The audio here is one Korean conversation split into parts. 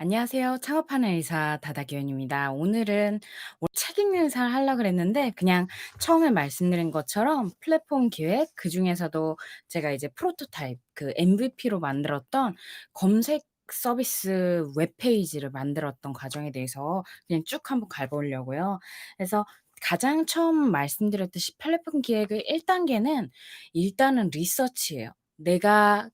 안녕하세요. 창업하는 의사 다다기현입니다. 오늘은 뭐책 읽는 의사를 하려 그랬는데 그냥 처음에 말씀드린 것처럼 플랫폼 기획 그중에서도 제가 이제 프로토타입 그 MVP로 만들었던 검색 서비스 웹페이지를 만들었던 과정에 대해서 그냥 쭉 한번 가 보려고요. 그래서 가장 처음 말씀드렸듯이 플랫폼 기획의 1 단계는 일단은 리서치예요. 내가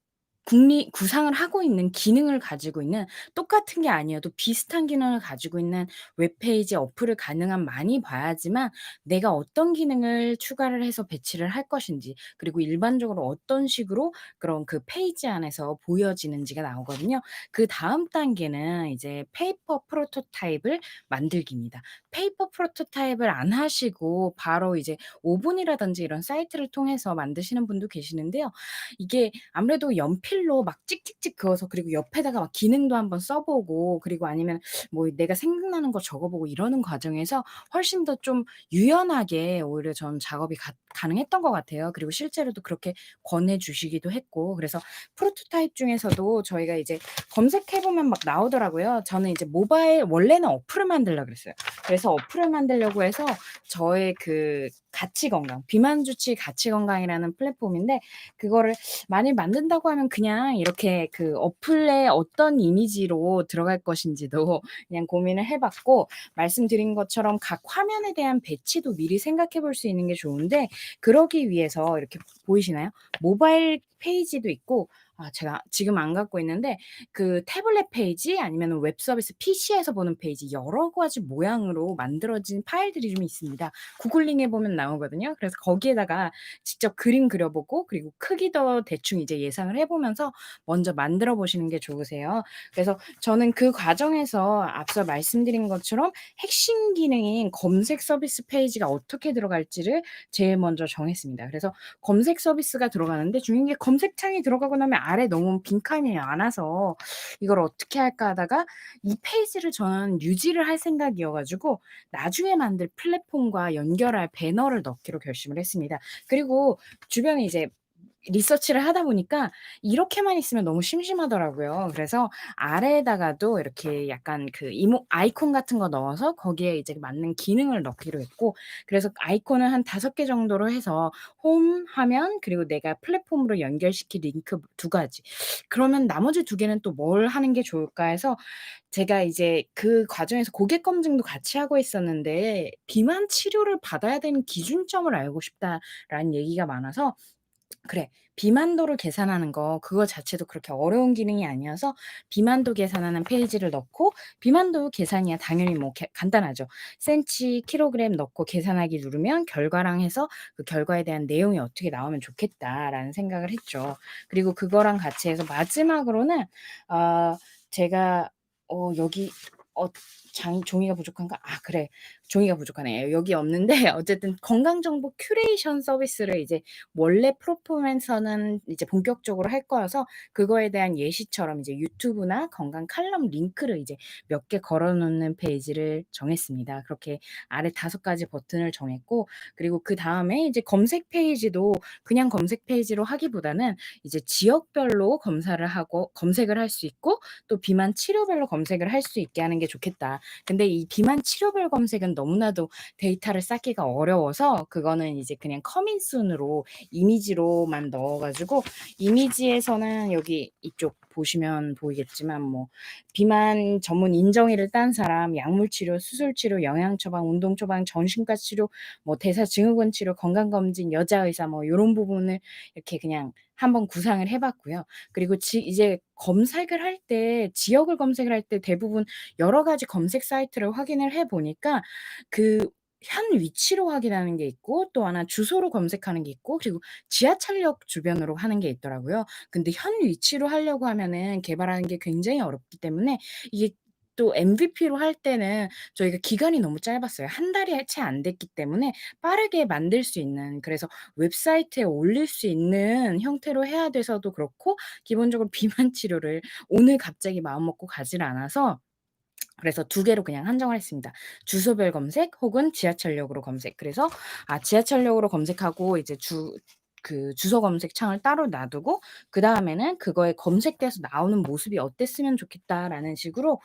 국리 구상을 하고 있는 기능을 가지고 있는 똑같은 게 아니어도 비슷한 기능을 가지고 있는 웹페이지 어플을 가능한 많이 봐야지만 내가 어떤 기능을 추가를 해서 배치를 할 것인지 그리고 일반적으로 어떤 식으로 그런 그 페이지 안에서 보여지는지가 나오거든요. 그다음 단계는 이제 페이퍼 프로토타입을 만들기입니다. 페이퍼 프로토타입을 안 하시고 바로 이제 오븐이라든지 이런 사이트를 통해서 만드시는 분도 계시는데요. 이게 아무래도 연필 로 막 찍찍찍 그어서 그리고 옆에다가 막 기능도 한번 써 보고 그리고 아니면 뭐 내가 생각나는 거 적어 보고 이러는 과정에서 훨씬 더 좀 유연하게 오히려 전 작업이 가 가능했던 것 같아요. 그리고 실제로도 그렇게 권해 주시기도 했고 그래서 프로토타입 중에서도 저희가 이제 검색해 보면 막 나오더라고요. 저는 이제 모바일 원래는 어플을 만들려고 그랬어요. 그래서 어플을 만들려고 해서 저의 그 가치 건강, 비만 주치 가치 건강이라는 플랫폼인데 그거를 만일 만든다고 하면 그냥 이렇게 그 어플에 어떤 이미지로 들어갈 것인지도 그냥 고민을 해 봤고 말씀드린 것처럼 각 화면에 대한 배치도 미리 생각해 볼 수 있는 게 좋은데 그러기 위해서 이렇게 보이시나요? 모바일 페이지도 있고 아 제가 지금 안 갖고 있는데 그 태블릿 페이지 아니면은 웹 서비스 PC에서 보는 페이지 여러 가지 모양으로 만들어진 파일들이 좀 있습니다. 구글링해 보면 나오거든요. 그래서 거기에다가 직접 그림 그려 보고 그리고 크기도 대충 이제 예상을 해 보면서 먼저 만들어 보시는 게 좋으세요. 그래서 저는 그 과정에서 앞서 말씀드린 것처럼 핵심 기능인 검색 서비스 페이지가 어떻게 들어갈지를 제일 먼저 정했습니다. 그래서 검색 서비스가 들어가는데 중요한 게 검색창이 들어가고 나면 아래 너무 빈칸이 많아서 '이걸 어떻게 할까?' 하다가 이 페이지를 저는 유지를 할 생각이어 가지고 나중에 만들 플랫폼과 연결할 배너를 넣기로 결심을 했습니다. 그리고 주변에 이제 리서치를 하다 보니까 이렇게만 있으면 너무 심심하더라고요. 그래서 아래에다가도 이렇게 약간 그 이모 아이콘 같은 거 넣어서 거기에 이제 맞는 기능을 넣기로 했고 그래서 아이콘을 한 5 개 정도로 해서 홈 화면 그리고 내가 플랫폼으로 연결시킬 링크 두 가지. 그러면 나머지 두 개는 또 뭘 하는 게 좋을까 해서 제가 이제 그 과정에서 고객 검증도 같이 하고 있었는데 "비만 치료를 받아야 되는 기준점을 알고 싶다."라는 얘기가 많아서 그래. 비만도를 계산하는 거 그거 자체도 그렇게 어려운 기능이 아니어서 비만도 계산하는 페이지를 넣고 비만도 계산이야 당연히 뭐 개 간단하죠. 센치, 킬로그램 넣고 계산하기 누르면 결과랑 해서 그 결과에 대한 내용이 어떻게 나오면 좋겠다라는 생각을 했죠. 그리고 그거랑 같이 해서 마지막으로는 어 제가 어 여기 어 장 종이가 부족한가? 아 그래. 종이가 부족하네. 여기 없는데 어쨌든 건강 정보 큐레이션 서비스를 이제 원래 플랫폼에서는 이제 본격적으로 할 거여서 그거에 대한 예시처럼 이제 유튜브나 건강 칼럼 링크를 이제 몇 개 걸어 놓는 페이지를 정했습니다. 그렇게 아래 5 가지 버튼을 정했고 그리고 그 다음에 이제 검색 페이지도 그냥 검색 페이지로 하기보다는 이제 지역별로 검사를 하고 검색을 할 수 있고 또 비만 치료별로 검색을 할 수 있게 하는 게 좋겠다. 근데 이 비만 치료별 검색은 너무나도 데이터를 쌓기가 어려워서 그거는 이제 그냥 커밍 순으로 이미지로만 넣어 가지고 이미지에서는 여기 이쪽 보시면 보이겠지만 뭐 비만 전문 인정일을 딴 사람, 약물 치료, 수술 치료, 영양 처방, 운동 처방, 정신과 치료, 뭐 대사 증후군 치료, 건강 검진, 여자 의사 뭐 요런 부분을 이렇게 그냥 한번 구상을 해 봤고요. 그리고 지 이제 검색을 할 때 지역을 검색을 할 때 대부분 여러 가지 검색 사이트를 확인을 해 보니까 그 현 위치로 확인하는 게 있고 또 하나 주소로 검색하는 게 있고 그리고 지하철역 주변으로 하는 게 있더라고요. 근데 현 위치로 하려고 하면은 개발하는 게 굉장히 어렵기 때문에 이게 또 MVP로 할 때는 저희가 기간이 너무 짧았어요. 한 달이 채 안 됐기 때문에 빠르게 만들 수 있는 그래서 웹사이트에 올릴 수 있는 형태로 해야 돼서도 그렇고 기본적으로 비만 치료를 오늘 갑자기 마음 먹고 가지를 않아서 그래서 두 개로 그냥 한정을 했습니다. 주소별 검색 혹은 지하철역으로 검색. 그래서 아 지하철역으로 검색하고 이제 주 그 주소 검색 창을 따로 놔두고 그 다음에는 그거에 검색돼서 나오는 모습이 어땠으면 좋겠다라는 식으로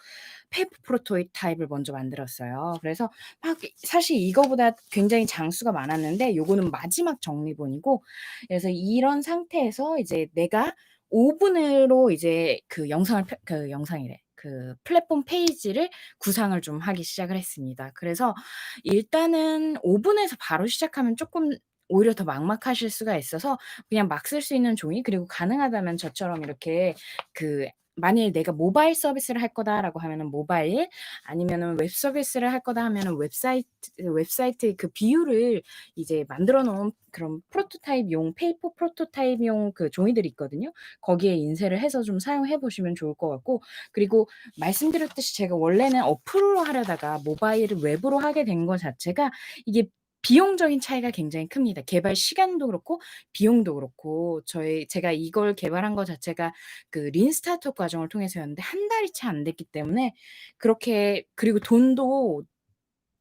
페이퍼 프로토타입을 먼저 만들었어요. 그래서 막 사실 이거보다 굉장히 장수가 많았는데 요거는 마지막 정리본이고 그래서 이런 상태에서 이제 내가 5 분으로 이제 그 영상을 펴그 영상이래. 그 플랫폼 페이지를 구상을 좀 하기 시작을 했습니다. 그래서 일단은 5 분에서 바로 시작하면 쪼끔 오히려 더 막막하실 수가 있어서 그냥 막 쓸 수 있는 종이 그리고 가능하다면 저처럼 이렇게 그 만일 '내가 모바일 서비스를 할 거다.'라고 하면은 모바일 아니면은 '웹 서비스를 할 거다.' 하면은 웹사이트 웹사이트의 그 비율을 이제 만들어 놓은 그런 프로토타입용 페이퍼 프로토타입용 그 종이들이 있거든요. 거기에 인쇄를 해서 좀 사용해 보시면 좋을 것 같고 그리고 말씀드렸듯이 제가 원래는 어플로 하려다가 모바일을 웹으로 하게 된거 자체가 이게 비용적인 차이가 굉장히 큽니다. 개발 시간도 그렇고 비용도 그렇고 저희 제가 이걸 개발한 거 자체가 그 린 스타트업 과정을 통해서였는데 1 달이 채 안 됐기 때문에 그렇게 그리고 돈도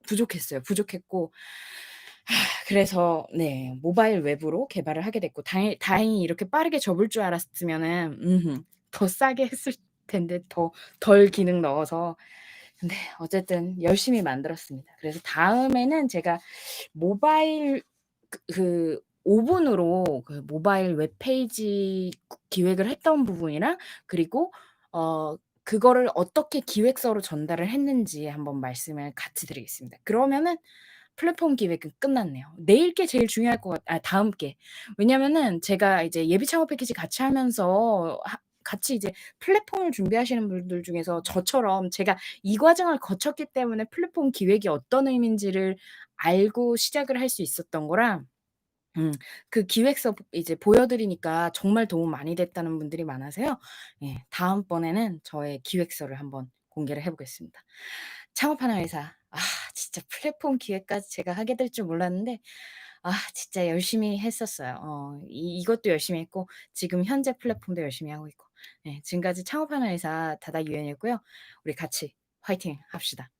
부족했어요. 부족했고 그래서 네 모바일 웹으로 개발을 하게 됐고 다행 다행히 이렇게 빠르게 접을 줄 알았으면은 음흠 더 싸게 했을 텐데 더 덜 기능 넣어서. 근데 어쨌든 열심히 만들었습니다. 그래서 다음에는 제가 모바일 그 그 5 분으로 그 모바일 웹페이지 그 기획을 했던 부분이랑 그리고 어 그거를 어떻게 기획서로 전달을 했는지 한번 말씀을 같이 드리겠습니다. 그러면은 플랫폼 기획은 끝났네요. 내일 게 제일 중요할 것 같 아 다음 게. 왜냐면은 제가 이제 예비 창업 패키지 같이 하면서 하 같이 이제 플랫폼을 준비하시는 분들 중에서 저처럼 제가 이 과정을 거쳤기 때문에 플랫폼 기획이 어떤 의미인지를 알고 시작을 할 수 있었던 거라 음 그 기획서 보 이제 보여 드리니까 정말 도움 많이 됐다는 분들이 많아서요. 예 다음번에는 저의 기획서를 한번 공개를 해 보겠습니다. 창업하는 회사 아 진짜 플랫폼 기획까지 제가 하게 될 줄 몰랐는데 아 진짜 열심히 했었어요. 어 이 이것도 열심히 했고 지금 현재 플랫폼도 열심히 하고 있고. 네 지금까지 창업하는 회사 다다유연이었고요. 우리 같이 화이팅 합시다.